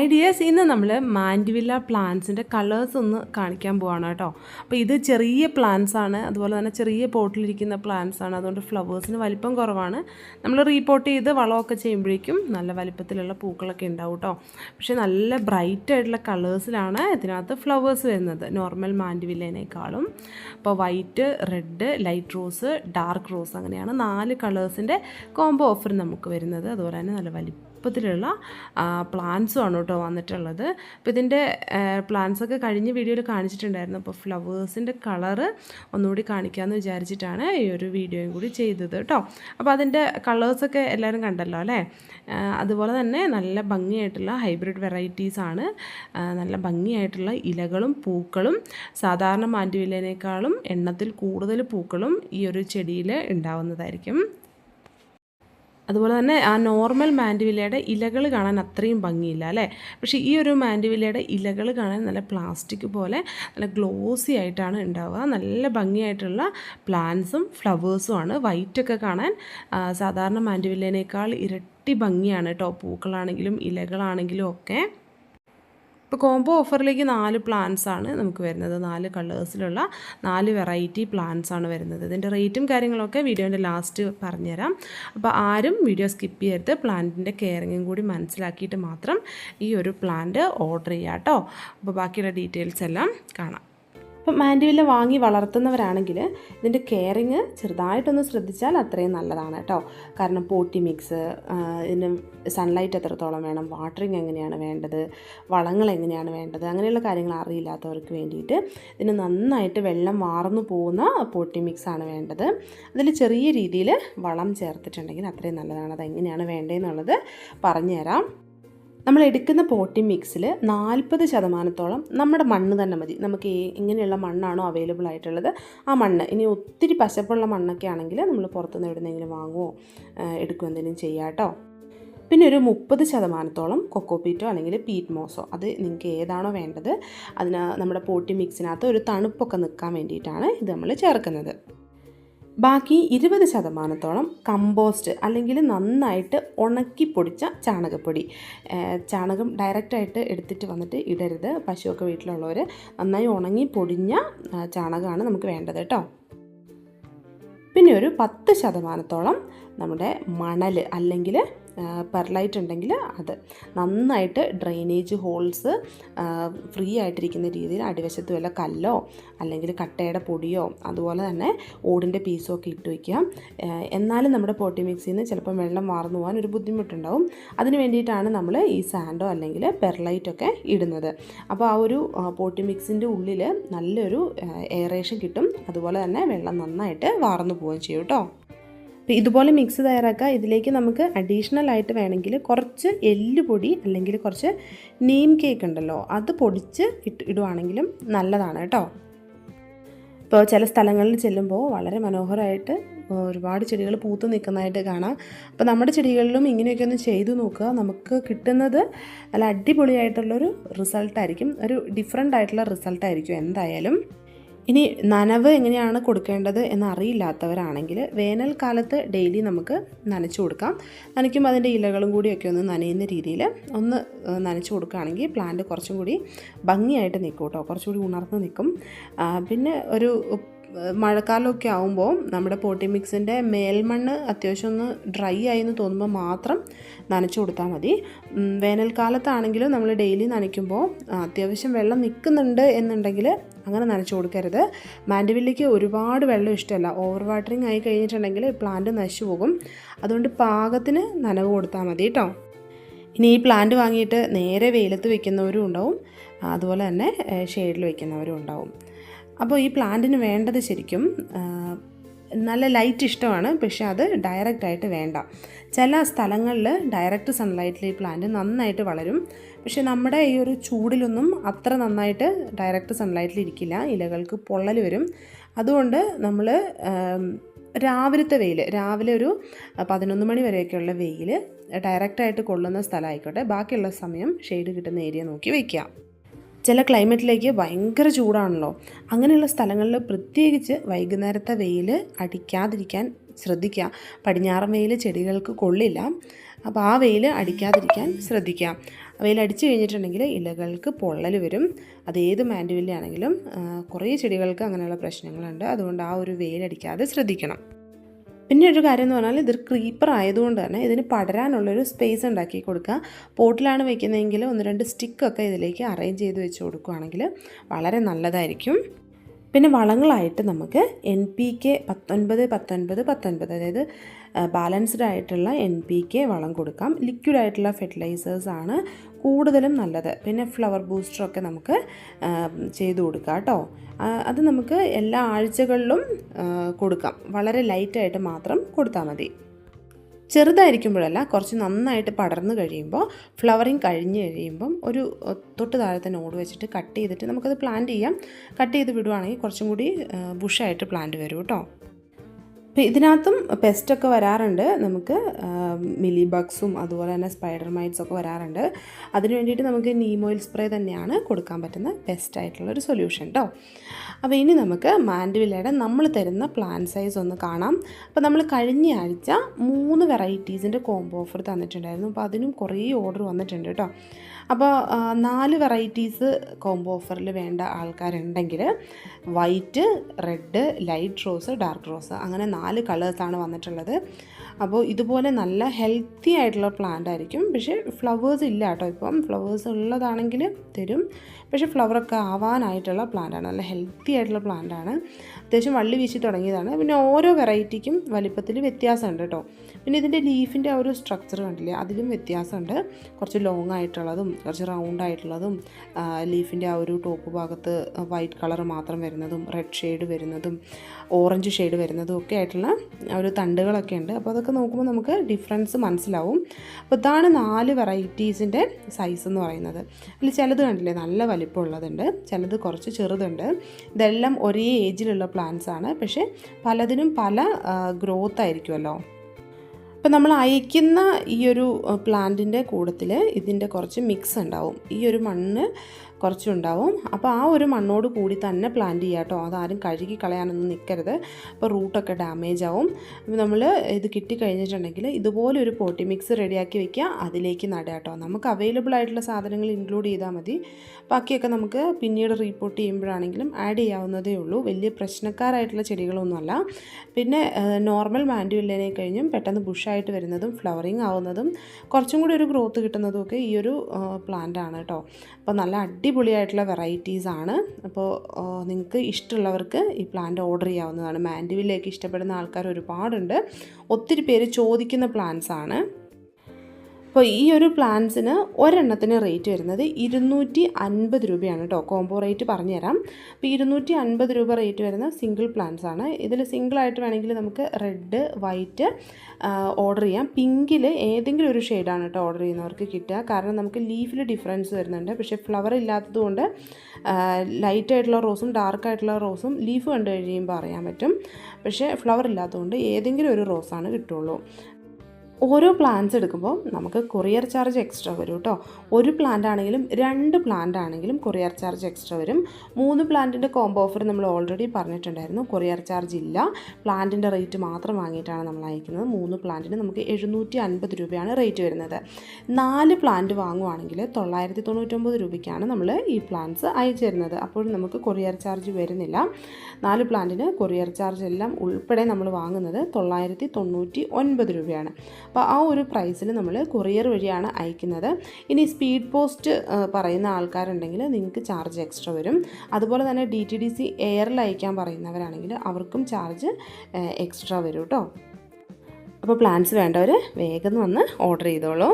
Hi dears ഇന്ന് നമ്മൾ mandevilla പ്ലാന്റ്സിന്റെ colours ഒന്ന് കാണിക്കാൻ പോവാണ് കേട്ടോ. അപ്പോൾ ഇത് ചെറിയ പ്ലാന്റ്സ് ആണ് അതുപോലെ തന്നെ ചെറിയ പോട്ടിലിരിക്കുന്ന പ്ലാന്റ്സ് ആണ്. അതുകൊണ്ട് ഫ്ലവേഴ്സിന് വലിപ്പം കുറവാണ്. നമ്മൾ റീപോർട്ട് ചെയ്ത് വളമൊക്കെ ചെയ്യുമ്പോഴേക്കും നല്ല വലിപ്പത്തിലുള്ള പൂക്കളൊക്കെ ഉണ്ടാവും കേട്ടോ. പക്ഷേ നല്ല ബ്രൈറ്റ് ആയിട്ടുള്ള കളേഴ്സിലാണ് ഇതിനകത്ത് ഫ്ലവേഴ്സ് വരുന്നത്. നോർമൽ മാൻഡിവില്ലേനേക്കാളും. അപ്പോൾ white red light rose dark rose അങ്ങനെയാണ് നാല് കളേഴ്സിന്റെ കോംബോ ഓഫർ നമുക്ക് വരുന്നത്. അതുപോലെ തന്നെ നല്ല വലിപ്പം എളുപ്പത്തിലുള്ള പ്ലാന്റ്സും ആണ് കേട്ടോ വന്നിട്ടുള്ളത്. അപ്പോൾ ഇതിന്റെ പ്ലാന്റ്സൊക്കെ കഴിഞ്ഞ വീഡിയോയിൽ കാണിച്ചിട്ടുണ്ടായിരുന്നു. അപ്പോൾ ഫ്ലവേഴ്സിന്റെ കളറ് ഒന്നുകൂടി കാണിക്കാമെന്ന് വിചാരിച്ചിട്ടാണ് ഈ ഒരു വീഡിയോയും കൂടി ചെയ്തത് കേട്ടോ. അപ്പോൾ അതിന്റെ കളേഴ്സൊക്കെ എല്ലാവരും കണ്ടല്ലോ അല്ലേ? അതുപോലെ തന്നെ നല്ല ഭംഗിയായിട്ടുള്ള ഹൈബ്രിഡ് വെറൈറ്റീസാണ്. നല്ല ഭംഗിയായിട്ടുള്ള ഇലകളും പൂക്കളും സാധാരണ മാൻഡുവില്ലേനേക്കാളും എണ്ണത്തിൽ കൂടുതൽ പൂക്കളും ഈ ഒരു ചെടിയിൽ ഉണ്ടാവുന്നതായിരിക്കും. അതുപോലെ തന്നെ ആ നോർമൽ മാൻഡിവില്ലയുടെ ഇലകൾ കാണാൻ അത്രയും ഭംഗിയില്ല അല്ലേ? പക്ഷേ ഈ ഒരു മാൻഡിവില്ലയുടെ ഇലകൾ കാണാൻ നല്ല പ്ലാസ്റ്റിക് പോലെ നല്ല ഗ്ലോസി ആയിട്ടാണ് ഉണ്ടാവുക. നല്ല ഭംഗിയായിട്ടുള്ള പ്ലാന്റ്സും ഫ്ലവേഴ്സും ആണ്. വൈറ്റൊക്കെ കാണാൻ സാധാരണ മാൻഡിവില്ലേനേക്കാൾ ഇരട്ടി ഭംഗിയാണ് കേട്ടോ. പൂക്കളാണെങ്കിലും ഇലകളാണെങ്കിലും ഒക്കെ. ഇപ്പോൾ കോംബോ ഓഫറിലേക്ക് നാല് പ്ലാൻസ് ആണ് നമുക്ക് വരുന്നത്. നാല് കളേഴ്സിലുള്ള നാല് വെറൈറ്റി പ്ലാൻസ് ആണ് വരുന്നത്. ഇതിന്റെ റേറ്റും കാര്യങ്ങളൊക്കെ വീഡിയോന്റെ ലാസ്റ്റ് പറഞ്ഞുതരാം. അപ്പോൾ ആരും വീഡിയോ സ്കിപ്പ് ചെയ്യരുത്. പ്ലാന്റിന്റെ കെയറിങ്ങും കൂടി മനസ്സിലാക്കിയിട്ട് മാത്രം ഈ ഒരു പ്ലാന്റ് ഓർഡർ ചെയ്യാം കേട്ടോ അപ്പോൾ ബാക്കിയുള്ള ഡീറ്റെയിൽസ് എല്ലാം കാണാം. ഇപ്പം മാൻഡിവില്ല വാങ്ങി വളർത്തുന്നവരാണെങ്കിൽ ഇതിന്റെ കെയറിങ് ചെറുതായിട്ടൊന്ന് ശ്രദ്ധിച്ചാൽ അത്രയും നല്ലതാണ് കേട്ടോ. കാരണം പോട്ടി മിക്സ് ഇതിന് സൺലൈറ്റ് എത്രത്തോളം വേണം വാട്ടറിങ് എങ്ങനെയാണ് വേണ്ടത് വളങ്ങൾ എങ്ങനെയാണ് വേണ്ടത് അങ്ങനെയുള്ള കാര്യങ്ങൾ അറിയില്ലാത്തവർക്ക് വേണ്ടിയിട്ട് ഇതിന് നന്നായിട്ട് വെള്ളം വാർന്നു പോകുന്ന പോട്ടി ആണ് വേണ്ടത്. അതിൽ ചെറിയ രീതിയിൽ വളം ചേർത്തിട്ടുണ്ടെങ്കിൽ അത്രയും നല്ലതാണ്. അത് എങ്ങനെയാണ് വേണ്ടതെന്നുള്ളത് പറഞ്ഞുതരാം. നമ്മൾ എടുക്കുന്ന പോട്ടി മിക്സിൽ നാൽപ്പത് ശതമാനത്തോളം നമ്മുടെ മണ്ണ് തന്നെ മതി. നമുക്ക് ഇങ്ങനെയുള്ള മണ്ണാണോ അവൈലബിൾ ആയിട്ടുള്ളത്? ആ മണ്ണ് ഇനി ഒത്തിരി പശപ്പുള്ള മണ്ണൊക്കെ ആണെങ്കിൽ നമ്മൾ പുറത്തുനിന്ന് എവിടെന്നെങ്കിലും വാങ്ങുമോ എടുക്കുമോ എന്തെങ്കിലും ചെയ്യാം കേട്ടോ. പിന്നെ ഒരു മുപ്പത് ശതമാനത്തോളം കൊക്കോപീറ്റോ അല്ലെങ്കിൽ പീറ്റ് മോസോ അത് നിങ്ങൾക്ക് ഏതാണോ വേണ്ടത് അതിന് നമ്മുടെ പോട്ടി മിക്സിനകത്ത് ഒരു തണുപ്പൊക്കെ നിൽക്കാൻ വേണ്ടിയിട്ടാണ് ഇത് നമ്മൾ ചേർക്കുന്നത്. ബാക്കി ഇരുപത് ശതമാനത്തോളം കമ്പോസ്റ്റ് അല്ലെങ്കിൽ നന്നായിട്ട് ഉണക്കി പൊടിച്ച ചാണകപ്പൊടി. ചാണകം ഡയറക്റ്റായിട്ട് എടുത്തിട്ട് വന്നിട്ട് ഇടരുത്. പശുവൊക്കെ വീട്ടിലുള്ളവർ നന്നായി ഉണങ്ങി പൊടിഞ്ഞ ചാണകമാണ് നമുക്ക് വേണ്ടത് കേട്ടോ. പിന്നെ ഒരു പത്ത് ശതമാനത്തോളം നമ്മുടെ മണൽ അല്ലെങ്കിൽ പെർലൈറ്റ് ഉണ്ടെങ്കിൽ അത് നന്നായിട്ട് ഡ്രെയിനേജ് ഹോൾസ് ഫ്രീ ആയിട്ടിരിക്കുന്ന രീതിയിൽ അടിവശത്ത് വല്ല കല്ലോ അല്ലെങ്കിൽ കട്ടയുടെ പൊടിയോ അതുപോലെ തന്നെ ഓടിന്റെ പീസോ ഒക്കെ ഇട്ട് വയ്ക്കുക. എന്നാലും നമ്മുടെ പോട്ടി മിക്സിൽ നിന്ന് ചിലപ്പം വെള്ളം വാർന്നു പോകാൻ ഒരു ബുദ്ധിമുട്ടുണ്ടാവും. അതിന് വേണ്ടിയിട്ടാണ് നമ്മൾ ഈ സാൻഡോ അല്ലെങ്കിൽ പെർലൈറ്റൊക്കെ ഇടുന്നത്. അപ്പോൾ ആ ഒരു പോട്ടി മിക്സിന്റെ ഉള്ളിൽ നല്ലൊരു എയറേഷൻ കിട്ടും. അതുപോലെ തന്നെ വെള്ളം നന്നായിട്ട് വാർന്നു പോവുകയും ചെയ്യും കേട്ടോ. ഇതുപോലെ മിക്സ് തയ്യാറാക്കുക. ഇതിലേക്ക് നമുക്ക് അഡീഷണൽ ആയിട്ട് വേണമെങ്കിൽ കുറച്ച് എല്ലുപൊടി അല്ലെങ്കിൽ കുറച്ച് നീം കേക്ക് ഉണ്ടല്ലോ അത് പൊടിച്ച് ഇട്ട് ഇടുവാണെങ്കിലും നല്ലതാണ് കേട്ടോ. ഇപ്പോൾ ചില സ്ഥലങ്ങളിൽ ചെല്ലുമ്പോൾ വളരെ മനോഹരമായിട്ട് ഒരുപാട് ചെടികൾ പൂത്ത് നിൽക്കുന്നതായിട്ട് കാണാം. അപ്പോൾ നമ്മുടെ ചെടികളിലും ഇങ്ങനെയൊക്കെ ഒന്ന് ചെയ്തു നോക്കുക. നമുക്ക് കിട്ടുന്നത് നല്ല അടിപൊളിയായിട്ടുള്ളൊരു റിസൾട്ടായിരിക്കും ഒരു ഡിഫറെന്റ് ആയിട്ടുള്ള റിസൾട്ടായിരിക്കും എന്തായാലും. ഇനി നനവ് എങ്ങനെയാണ് കൊടുക്കേണ്ടത് എന്നറിയില്ലാത്തവരാണെങ്കിൽ വേനൽക്കാലത്ത് ഡെയിലി നമുക്ക് നനച്ചു കൊടുക്കാം. നനയ്ക്കുമ്പോൾ അതിന്റെ ഇലകളും കൂടിയൊക്കെ ഒന്ന് നനയുന്ന രീതിയിൽ ഒന്ന് നനച്ചു കൊടുക്കുകയാണെങ്കിൽ പ്ലാന്റ് കുറച്ചും കൂടി ഭംഗിയായിട്ട് നിൽക്കും കേട്ടോ. കുറച്ചുകൂടി ഉണർന്ന് നിൽക്കും. പിന്നെ ഒരു മഴക്കാലമൊക്കെ ആകുമ്പോൾ നമ്മുടെ പോട്ടി മിക്സിന്റെ മേൽമണ്ണ് അത്യാവശ്യം ഒന്ന് ഡ്രൈ ആയി എന്ന് തോന്നുമ്പോൾ മാത്രം നനച്ചു കൊടുത്താൽ മതി. വേനൽക്കാലത്താണെങ്കിലും നമ്മൾ ഡെയിലി നനയ്ക്കുമ്പോൾ അത്യാവശ്യം വെള്ളം നിൽക്കുന്നുണ്ട് എന്നുണ്ടെങ്കിൽ അങ്ങനെ നനച്ചു കൊടുക്കരുത്. മാൻഡിവില്ലിക്ക് ഒരുപാട് വെള്ളം ഇഷ്ടമല്ല ഓവർ വാട്ടറിങ് ആയി കഴിഞ്ഞിട്ടുണ്ടെങ്കിൽ പ്ലാന്റ് നശിച്ചു പോകും. അതുകൊണ്ട് പാകത്തിന് നനവ് കൊടുത്താൽ മതി കേട്ടോ ഇനി ഈ പ്ലാന്റ് വാങ്ങിയിട്ട് നേരെ വെയിലത്ത് വെക്കുന്നവരും ഉണ്ടാവും. അതുപോലെ തന്നെ ഷെയ്ഡിൽ വെക്കുന്നവരും ഉണ്ടാവും. അപ്പോൾ ഈ പ്ലാന്റിന് വേണ്ടത് ശരിക്കും നല്ല ലൈറ്റ് ഇഷ്ടമാണ് പക്ഷേ അത് ഡയറക്റ്റ് ആയിട്ട് വേണ്ട. ചില സ്ഥലങ്ങളിൽ ഡയറക്റ്റ് സൺലൈറ്റിൽ ഈ പ്ലാന്റ് നന്നായിട്ട് വളരും. പക്ഷേ നമ്മുടെ ഈ ഒരു ചൂടിലൊന്നും അത്ര നന്നായിട്ട് ഡയറക്റ്റ് സൺലൈറ്റിൽ ഇരിക്കില്ല. ഇലകൾക്ക് പൊള്ളൽ വരും. അതുകൊണ്ട് നമ്മൾ രാവിലത്തെ വെയിൽ രാവിലെ ഒരു പതിനൊന്ന് മണി വരെയൊക്കെയുള്ള വെയിൽ ഡയറക്റ്റായിട്ട് കൊള്ളുന്ന സ്ഥലമായിക്കോട്ടെ. ബാക്കിയുള്ള സമയം ഷെയ്ഡ് കിട്ടുന്ന ഏരിയ നോക്കി വയ്ക്കുക. ചില ക്ലൈമറ്റിലേക്ക് ഭയങ്കര ചൂടാണല്ലോ. അങ്ങനെയുള്ള സ്ഥലങ്ങളിൽ പ്രത്യേകിച്ച് വൈകുന്നേരത്തെ വെയിൽ അടിക്കാതിരിക്കാൻ ശ്രദ്ധിക്കുക. പടിഞ്ഞാറൻ വെയിൽ ചെടികൾക്ക് കൊള്ളില്ല. അപ്പോൾ ആ വെയിൽ അടിക്കാതിരിക്കാൻ ശ്രദ്ധിക്കുക. വെയിൽ അടിച്ചു കഴിഞ്ഞിട്ടുണ്ടെങ്കിൽ ഇലകൾക്ക് പൊള്ളൽ വരും. അത് ഏത് മാൻഡുവില്ല ആണെങ്കിലും ആ, കുറേ ചെടികൾക്ക് അങ്ങനെയുള്ള പ്രശ്നങ്ങളുണ്ട്. അതുകൊണ്ട് ആ ഒരു വെയിലടിക്കാതെ ശ്രദ്ധിക്കണം. പിന്നെ ഒരു കാര്യം എന്ന് പറഞ്ഞാൽ ഇതൊരു ക്രീപ്പർ ആയതുകൊണ്ട് തന്നെ ഇതിന് പടരാനുള്ളൊരു സ്പേസ് ഉണ്ടാക്കി കൊടുക്കുക. പോട്ടിലാണ് വെക്കുന്നതെങ്കിൽ ഒന്ന് രണ്ട് സ്റ്റിക്കൊക്കെ ഇതിലേക്ക് അറേഞ്ച് ചെയ്ത് വെച്ച് കൊടുക്കുകയാണെങ്കിൽ വളരെ നല്ലതായിരിക്കും. പിന്നെ വളങ്ങളായിട്ട് നമുക്ക് എൻ പി കെ പത്തൊൻപത് പത്തൊൻപത് പത്തൊൻപത് അതായത് ബാലൻസ്ഡ് ആയിട്ടുള്ള എൻ പി കെ വളം കൊടുക്കാം. ലിക്വിഡ് ആയിട്ടുള്ള ഫെർട്ടിലൈസേഴ്സ് ആണ് കൂടുതലും നല്ലത്. പിന്നെ ഫ്ലവർ ബൂസ്റ്ററൊക്കെ നമുക്ക് ചെയ്തു കൊടുക്കാം കേട്ടോ. അത് നമുക്ക് എല്ലാ ആഴ്ചകളിലും കൊടുക്കാം. വളരെ ലൈറ്റായിട്ട് മാത്രം കൊടുത്താൽ മതി. ചെറുതായിരിക്കുമ്പോഴല്ല കുറച്ച് നന്നായിട്ട് പടർന്നു കഴിയുമ്പോൾ ഫ്ലവറിങ് കഴിഞ്ഞ് കഴിയുമ്പം ഒരു തൊട്ട് താഴത്തെ നോട് വെച്ചിട്ട് കട്ട് ചെയ്തിട്ട് നമുക്കത് പ്ലാന്റ് ചെയ്യാം. കട്ട് ചെയ്ത് വിടുവാണെങ്കിൽ കുറച്ചും കൂടി ബുഷായിട്ട് പ്ലാന്റ് വരും കേട്ടോ. അപ്പോൾ ഇതിനകത്തും പെസ്റ്റൊക്കെ വരാറുണ്ട്. നമുക്ക് മിലി ബഗ്സും അതുപോലെ തന്നെ സ്പൈഡർ മൈറ്റ്സ് ഒക്കെ വരാറുണ്ട്. അതിന് വേണ്ടിയിട്ട് നമുക്ക് നീമോയിൽ സ്പ്രേ തന്നെയാണ് കൊടുക്കാൻ പറ്റുന്ന ബെസ്റ്റ് ആയിട്ടുള്ള ഒരു സൊല്യൂഷൻ കേട്ടോ അപ്പോൾ ഇനി നമുക്ക് മാൻഡുവില്ലയുടെ നമ്മൾ തരുന്ന പ്ലാൻ സൈസ് ഒന്ന് കാണാം. അപ്പോൾ നമ്മൾ കഴിഞ്ഞ ആഴ്ച മൂന്ന് വെറൈറ്റീസിന്റെ കോംബോ ഓഫർ തന്നിട്ടുണ്ടായിരുന്നു. അപ്പോൾ അതിനും കുറേ ഓർഡർ വന്നിട്ടുണ്ട് കേട്ടോ അപ്പോൾ നാല് വെറൈറ്റീസ് കോംബോ ഓഫറിൽ വേണ്ട ആൾക്കാരുണ്ടെങ്കിൽ white red light rose dark rose അങ്ങനെ നാല് കളേഴ്സാണ് വന്നിട്ടുള്ളത്. അപ്പോൾ ഇതുപോലെ നല്ല ഹെൽത്തി ആയിട്ടുള്ള പ്ലാന്റ് ആയിരിക്കും. പക്ഷേ ഫ്ലവേഴ്സ് ഇല്ല കേട്ടോ ഇപ്പം. ഫ്ലവേഴ്സ് ഉള്ളതാണെങ്കിൽ തരും. പക്ഷേ ഫ്ലവറൊക്കെ ആവാനായിട്ടുള്ള പ്ലാന്റാണ് നല്ല ഹെൽത്തി ആയിട്ടുള്ള പ്ലാന്റാണ് അത്യാവശ്യം വള്ളി വീശി തുടങ്ങിയതാണ്. പിന്നെ ഓരോ വെറൈറ്റിക്കും വലിപ്പത്തിൽ വ്യത്യാസമുണ്ട് കേട്ടോ. പിന്നെ ഇതിന്റെ ലീഫിന്റെ ഒരു സ്ട്രക്ചർ കണ്ടില്ലേ? അതിലും വ്യത്യാസമുണ്ട്. കുറച്ച് ലോങ് ആയിട്ടുള്ളതും കുറച്ച് റൗണ്ട് ആയിട്ടുള്ളതും ലീഫിന്റെ ആ ഒരു ടോപ്പ് ഭാഗത്ത് വൈറ്റ് കളർ മാത്രം വരുന്നതും റെഡ് ഷെയ്ഡ് വരുന്നതും ഓറഞ്ച് ഷെയ്ഡ് വരുന്നതും ഒക്കെ ആയിട്ടുള്ള ഒരു തണ്ടുകളൊക്കെ ഉണ്ട്. അപ്പോൾ അതൊക്കെ നോക്കുമ്പോൾ നമുക്ക് ഡിഫറൻസ് മനസ്സിലാവും. അപ്പോൾ ഇതാണ് നാല് വെറൈറ്റീസിന്റെ സൈസ് എന്ന് പറയുന്നത്. അതിൽ ചിലത് കണ്ടില്ലേ? നല്ല വലിപ്പമുള്ളതുണ്ട്. ചിലത് കുറച്ച് ചെറുതുണ്ട്. ഇതെല്ലാം ഒരേ ഏജിലുള്ള പ്ലാന്റ്സ് ആണ്. പക്ഷേ പലതിനും പല ഗ്രോത്ത് ആയിരിക്കുമല്ലോ. അപ്പോൾ നമ്മൾ അയക്കുന്ന ഈ ഒരു പ്ലാന്റിന്റെ കൂടത്തിൽ ഇതിന്റെ കുറച്ച് മിക്സ് ഉണ്ടാവും. ഈ ഒരു മണ്ണ് കുറച്ചുണ്ടാവും. അപ്പോൾ ആ ഒരു മണ്ണോട് കൂടി തന്നെ പ്ലാന്റ് ചെയ്യുക കേട്ടോ അതാരും കഴുകി കളയാനൊന്നും നിൽക്കരുത് അപ്പോൾ റൂട്ടൊക്കെ ഡാമേജ് ആവും. നമ്മൾ ഇത് കിട്ടിക്കഴിഞ്ഞിട്ടുണ്ടെങ്കിൽ ഇതുപോലെ ഒരു പോട്ടി മിക്സ് റെഡിയാക്കി വെക്കുക. അതിലേക്ക് നടുക കേട്ടോ നമുക്ക് അവൈലബിൾ ആയിട്ടുള്ള സാധനങ്ങൾ ഇൻക്ലൂഡ് ചെയ്താൽ മതി. ബാക്കിയൊക്കെ നമുക്ക് പിന്നീട് റീപ്പോർട്ട് ചെയ്യുമ്പോഴാണെങ്കിലും ആഡ് ചെയ്യാവുന്നതേ ഉള്ളൂ. വലിയ പ്രശ്നക്കാരായിട്ടുള്ള ചെടികളൊന്നുമല്ല. പിന്നെ നോർമൽ മാൻഡുവില്ലേനെ കഴിഞ്ഞും പെട്ടെന്ന് ബുഷായിട്ട് വരുന്നതും ഫ്ലവറിങ് ആവുന്നതും കുറച്ചും കൂടി ഒരു ഗ്രോത്ത് കിട്ടുന്നതും ഒക്കെ ഈ ഒരു പ്ലാന്റ് ആണ് കേട്ടോ അപ്പോൾ നല്ല അടിപൊളിയായിട്ടുള്ള വെറൈറ്റീസ് ആണ്. അപ്പോൾ നിങ്ങൾക്ക് ഇഷ്ടമുള്ളവർക്ക് ഈ പ്ലാന്റ് ഓർഡർ ചെയ്യാവുന്നതാണ്. മാൻഡുവിലേക്ക് ഇഷ്ടപ്പെടുന്ന ആൾക്കാർ ഒരുപാടുണ്ട്. ഒത്തിരി പേര് ചോദിക്കുന്ന പ്ലാന്റ്സ് ആണ്. അപ്പോൾ ഈ ഒരു പ്ലാൻസിന് ഒരെണ്ണത്തിന് റേറ്റ് വരുന്നത് ഇരുന്നൂറ്റി അൻപത് രൂപയാണ് കേട്ടോ. കോംബോ റേറ്റ് പറഞ്ഞുതരാം. അപ്പോൾ ഇരുന്നൂറ്റി അൻപത് രൂപ റേറ്റ് വരുന്ന സിംഗിൾ പ്ലാൻസ് ആണ് ഇതിൽ സിംഗിളായിട്ട് വേണമെങ്കിൽ നമുക്ക് റെഡ് വൈറ്റ് ഓർഡർ ചെയ്യാം. പിങ്കിൽ ഏതെങ്കിലും ഒരു ഷെയ്ഡാണ് കേട്ടോ ഓർഡർ ചെയ്യുന്നവർക്ക് കിട്ടുക. കാരണം നമുക്ക് ലീഫിൽ ഡിഫറൻസ് വരുന്നുണ്ട്. പക്ഷേ ഫ്ലവർ ഇല്ലാത്തതുകൊണ്ട് ലൈറ്റ് ആയിട്ടുള്ള റോസും ഡാർക്ക് ആയിട്ടുള്ള റോസും ലീഫ് കണ്ടു കഴിയുമ്പോൾ അറിയാൻ പറ്റും. പക്ഷേ ഫ്ലവർ ഇല്ലാത്തതുകൊണ്ട് ഏതെങ്കിലും ഒരു റോസാണ് കിട്ടുള്ളൂ ഓരോ പ്ലാന്റ്സ് എടുക്കുമ്പോൾ നമുക്ക് കൊറിയർ ചാർജ് എക്സ്ട്രാ വരും കേട്ടോ ഒരു പ്ലാന്റ് ആണെങ്കിലും രണ്ട് പ്ലാന്റ് ആണെങ്കിലും കൊറിയർ ചാർജ് എക്സ്ട്രാ വരും. മൂന്ന് പ്ലാന്റിന്റെ കോംബോ ഓഫർ നമ്മൾ ഓൾറെഡി പറഞ്ഞിട്ടുണ്ടായിരുന്നു. കൊറിയർ ചാർജ് ഇല്ല. പ്ലാന്റിന്റെ റേറ്റ് മാത്രം വാങ്ങിയിട്ടാണ് നമ്മൾ അയക്കുന്നത്. മൂന്ന് പ്ലാന്റിന് നമുക്ക് എഴുന്നൂറ്റി അൻപത് രൂപയാണ് റേറ്റ് വരുന്നത്. നാല് പ്ലാന്റ് വാങ്ങുവാണെങ്കിൽ തൊള്ളായിരത്തി തൊണ്ണൂറ്റൊമ്പത് രൂപയ്ക്കാണ് നമ്മൾ ഈ പ്ലാന്റ്സ് അയച്ചു തരുന്നത്. അപ്പോൾ നമുക്ക് കൊറിയർ ചാർജ് വരുന്നില്ല. നാല് പ്ലാന്റിന് കൊറിയർ ചാർജ് എല്ലാം ഉൾപ്പെടെ നമ്മൾ വാങ്ങുന്നത് തൊള്ളായിരത്തി തൊണ്ണൂറ്റി ഒൻപത് രൂപയാണ്. അപ്പോൾ ആ ഒരു പ്രൈസിൽ നമ്മൾ കൊറിയർ വഴിയാണ് അയക്കുന്നത്. ഇനി സ്പീഡ് പോസ്റ്റ് പറയുന്ന ആൾക്കാരുണ്ടെങ്കിൽ നിങ്ങൾക്ക് ചാർജ് എക്സ്ട്രാ വരും. അതുപോലെ തന്നെ ഡി ടി ഡി സി എയറിൽ അയക്കാൻ പറയുന്നവരാണെങ്കിൽ അവർക്കും ചാർജ് എക്സ്ട്രാ വരും കേട്ടോ അപ്പോൾ പ്ലാൻസ് വേണ്ടവർ വേഗം വന്ന് ഓർഡർ ചെയ്തോളൂ.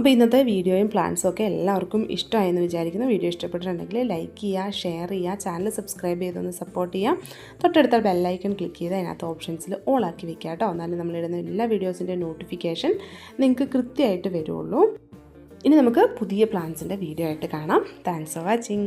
അപ്പോൾ ഇന്നത്തെ വീഡിയോയും പ്ലാൻസും ഒക്കെ എല്ലാവർക്കും ഇഷ്ടമായെന്ന് വിചാരിക്കുന്നു. വീഡിയോ ഇഷ്ടപ്പെട്ടിട്ടുണ്ടെങ്കിൽ ലൈക്ക് ചെയ്യുക ഷെയർ ചെയ്യുക ചാനൽ സബ്സ്ക്രൈബ് ചെയ്തൊന്ന് സപ്പോർട്ട് ചെയ്യുക. തൊട്ടടുത്ത ബെല്ലൈക്കൺ ക്ലിക്ക് ചെയ്ത് അതിനകത്ത് ഓപ്ഷൻസിൽ ഓൾ ആക്കി വെക്കുക കേട്ടോ. എന്നാലും നമ്മളിടുന്ന എല്ലാ വീഡിയോസിന്റെ നോട്ടിഫിക്കേഷൻ നിങ്ങൾക്ക് കൃത്യമായിട്ട് വരുള്ളൂ. ഇനി നമുക്ക് പുതിയ പ്ലാൻസിന്റെ വീഡിയോ ആയിട്ട് കാണാം. Thanks for watching